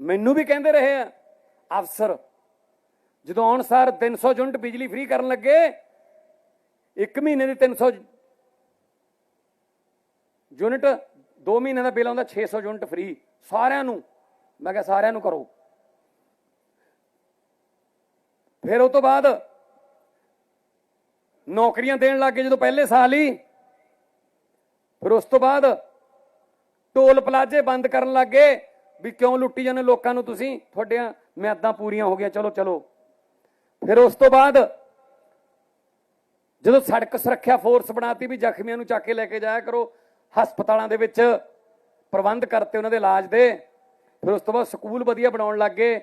ਮੈਨੂੰ ਵੀ ਕਹਿੰਦੇ ਰਹੇ ਆ, ਅਫਸਰ, ਜਦੋਂ ਆਉਣ ਸਾਰ 300 ਯੂਨਿਟ ਬਿਜਲੀ ਫ੍ਰੀ ਕਰਨ ਲੱਗੇ, ਇੱਕ ਮਹੀਨੇ ਦੇ 300 ਯੂਨਿਟ 2 ਮਹੀਨੇ ਦਾ ਬਿੱਲ ਆਉਂਦਾ 600 ਯੂਨਿਟ ਫ੍ਰੀ, ਸਾਰਿਆਂ ਨੂੰ। ਮੈਂ ਕਿਹਾ, ਸਾਰਿਆਂ ਨੂੰ ਕਰੋ। ਫਿਰ ਉਸ ਤੋਂ ਬਾਅਦ ਨੌਕਰੀਆਂ ਦੇਣ ਲੱਗੇ ਜਦੋਂ ਪਹਿਲੇ ਸਾਲ ਹੀ। ਫਿਰ ਉਸ ਤੋਂ ਬਾਅਦ ਟੋਲ ਪਲਾਜ਼ੇ ਬੰਦ ਕਰਨ ਲੱਗੇ ਵੀ ਕਿਉਂ ਲੁੱਟੀ ਜਾਂਦੇ ਲੋਕਾਂ ਨੂੰ ਤੁਸੀਂ? ਤੁਹਾਡੀਆਂ ਮਿਆਦਾਂ ਪੂਰੀਆਂ ਹੋ ਗਈਆਂ। ਚਲੋ ਚਲੋ। ਫਿਰ ਉਸ ਤੋਂ ਬਾਅਦ ਜਦੋਂ ਸੜਕ ਸੁਰੱਖਿਆ ਫੋਰਸ ਬਣਾਤੀ ਵੀ ਜ਼ਖਮੀਆਂ ਨੂੰ ਚੱਕ ਕੇ ਲੈ ਕੇ ਜਾਇਆ ਕਰੋ, ਹਸਪਤਾਲਾਂ ਦੇ ਵਿੱਚ ਪ੍ਰਬੰਧ ਕਰਤੇ ਉਹਨਾਂ ਦੇ ਇਲਾਜ ਦੇ, ਫਿਰ ਉਸ ਤੋਂ ਬਾਅਦ ਸਕੂਲ ਵਧੀਆ ਬਣਾਉਣ ਲੱਗ ਗਏ,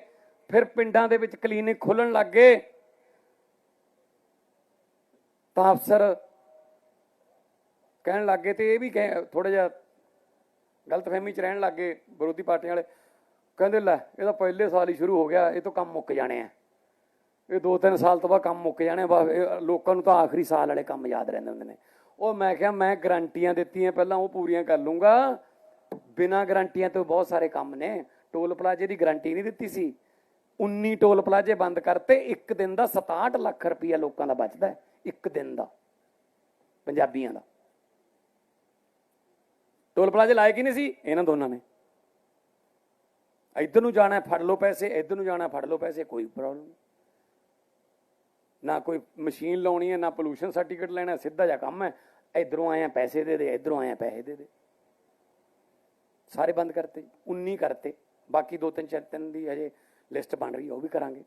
ਫਿਰ ਪਿੰਡਾਂ ਦੇ ਵਿੱਚ ਕਲੀਨਿਕ ਖੋਲਣ ਗਏ। ਤਾਂ ਅਫਸਰ ਕਹਿਣ ਲੱਗੇ ਤੇ ਇਹ ਵੀ ਥੋੜਾ ਜਿਹਾ ਗਲਤਫਹਿਮੀ ਚ ਰਹਿਣ ਲੱਗੇ ਵਿਰੋਧੀ ਪਾਰਟੀਆਂ ਵਾਲੇ। ਕਹਿੰਦੇ, ਲੈ, ਇਹ ਤਾਂ ਪਹਿਲੇ ਸਾਲ ਹੀ ਸ਼ੁਰੂ ਹੋ ਗਿਆ, ਇਹ ਤੋਂ ਕੰਮ ਮੁੱਕ ਜਾਣੇ ਆ। ਇਹ ਦੋ ਤਿੰਨ ਸਾਲ ਤੋਂ ਬਾਅਦ ਕੰਮ ਮੁੱਕ ਜਾਣੇ ਬਸ, ਇਹ ਲੋਕਾਂ ਨੂੰ ਤਾਂ ਆਖਰੀ ਸਾਲ ਵਾਲੇ ਕੰਮ ਯਾਦ ਰਹਿੰਦੇ ਹੁੰਦੇ ਨੇ। ਉਹ ਮੈਂ ਕਿਹਾ, ਮੈਂ ਗਰੰਟੀਆਂ ਦਿੱਤੀਆਂ, ਪਹਿਲਾਂ ਉਹ ਪੂਰੀਆਂ ਕਰ ਲੂੰਗਾ। ਬਿਨਾਂ ਗਰੰਟੀਆਂ ਤੋਂ ਬਹੁਤ ਸਾਰੇ ਕੰਮ ਨੇ। ਟੋਲ ਪਲਾਜ਼ੇ ਦੀ ਗਰੰਟੀ ਨਹੀਂ ਦਿੱਤੀ ਸੀ। 19 ਟੋਲ ਪਲਾਜ਼ੇ ਬੰਦ ਕਰਤੇ, ਇੱਕ ਦਿਨ ਦਾ 67 ਲੱਖ ਰੁਪਈਆ ਲੋਕਾਂ ਦਾ ਬਚਦਾ ਇੱਕ ਦਿਨ ਦਾ, ਪੰਜਾਬੀਆਂ ਦਾ। ਟੋਲ ਪਲਾਜ਼ੇ ਲਾਏ ਕਿ ਨਹੀਂ ਸੀ? ਇਹਨਾਂ ਦੋਨਾਂ ਨੇ। ਇੱਧਰ ਨੂੰ ਜਾਣਾ, ਫੜ ਲਓ ਪੈਸੇ, ਇੱਧਰ ਨੂੰ ਜਾਣਾ, ਫੜ ਲਓ ਪੈਸੇ, ਕੋਈ ਪ੍ਰੋਬਲਮ ਨਹੀਂ। ਨਾ ਕੋਈ ਮਸ਼ੀਨ ਲਾਉਣੀ ਹੈ, ਨਾ ਪੋਲੂਸ਼ਨ ਸਰਟੀਫਿਕੇਟ ਲੈਣਾ, ਸਿੱਧਾ ਜਿਹਾ ਕੰਮ ਹੈ। ਇਧਰੋਂ ਆਇਆ ਪੈਸੇ ਦੇ ਦੇ, ਇਧਰੋਂ ਆਇਆ ਪੈਸੇ ਦੇ ਦੇ। ਸਾਰੇ ਬੰਦ ਕਰਤੇ 19 ਕਰਤੇ। ਬਾਕੀ ਦੋ ਤਿੰਨ, ਚਾਰ, ਤਿੰਨ ਦੀ ਹਜੇ ਲਿਸਟ ਬਣ ਰਹੀ ਹੈ ਉਹ ਵੀ ਕਰਾਂਗੇ।